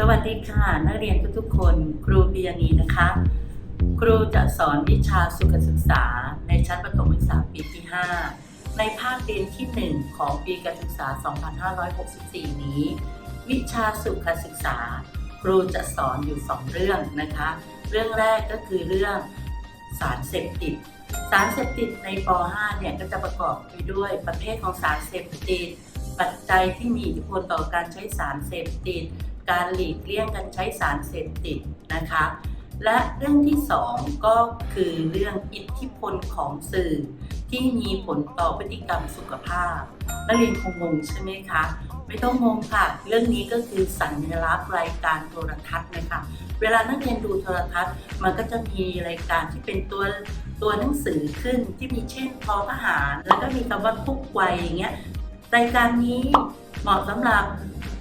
สวัสดีค่ะ นักเรียนทุกๆ คนครูปียานีนะคะ ครูจะสอนวิชาสุขศึกษา ในชั้นประถมศึกษาปีที่ 5 ในภาคเรียนที่ 1 ของปีการศึกษา 2564 นี้ วิชาสุขศึกษา ครูจะสอนอยู่ 2 เรื่องนะคะ เรื่องแรกก็คือเรื่องสารเสพติด สารเสพติดในป .5 เนี่ยก็จะประกอบไปด้วยประเภทของสารเสพติด ปัจจัยที่มีอิทธิพลต่อการใช้สารเสพติด การหลีกเลี่ยงการใช้สารเสพติดนะคะ และเรื่องที่สองก็คือเรื่องอิทธิพลของสื่อ ที่มีผลต่อพฤติกรรมสุขภาพนักเรียนคงงงใช่ไหมคะไม่ต้องงงค่ะ เรื่องนี้ก็คือสัญลักษณ์รายการโทรทัศน์นะคะเวลานักเรียนดูโทรทัศน์ มันก็จะมีรายการที่เป็นตัวตัวหนังสือขึ้นที่มีเช่นพอทหาร แล้วก็มีคำว่าทุกวัยอย่างเงี้ยรายการนี้เหมาะสำหรับ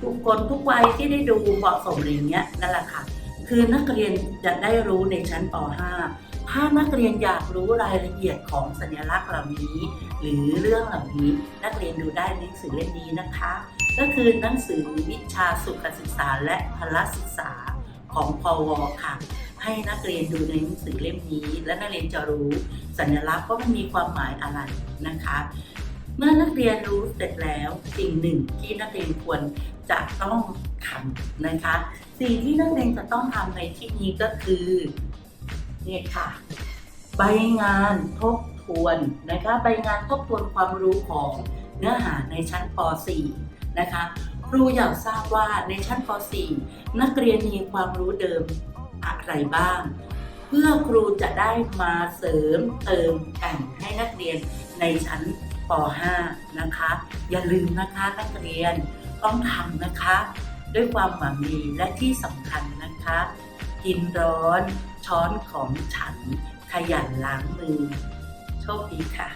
ทุกคนทุกวัยที่ได้ดูเหมาะสมอะไรอย่างเงี้ยนั่นแหละค่ะ คือนักเรียนจะได้รู้ในชั้นป .5 ถ้านักเรียนอยากรู้รายละเอียดของสัญลักษณ์เหล่านี้ หรือเรื่องเหล่านี้นักเรียนดูได้ในหนังสือเล่มนี้นะคะ ก็คือหนังสือวิชาสุขศึกษาและพละศึกษาของพวค่ะให้นักเรียนดูในหนังสือเล่มนี้ และนักเรียนจะรู้สัญลักษณ์ว่ามันมีความหมายอะไรนะคะ เมื่อนักเรียนรู้เสร็จแล้วสิ่งหนึ่งที่นักเรียนควร จะต้องทำนะคะสิ่งที่นักเรียนจะต้องทำในที่นี้ก็คือเนี่ยค่ะใบงานทบทวนนะคะใบงานทบทวนความรู้ของเนื้อหาในชั้นป .4 นะคะครูอยากทราบว่าในชั้นป .4 นักเรียนมีความรู้เดิมอะไรบ้าง เพื่อครูจะได้มาเสริมเติมแต่งให้นักเรียนในชั้นป .5 นะคะ อย่าลืมนะคะนักเรียน ต้องทำนะคะ ด้วยความหวังดีและที่สำคัญนะคะ กินร้อนช้อนของฉันขยันล้างมือ โชคดีค่ะ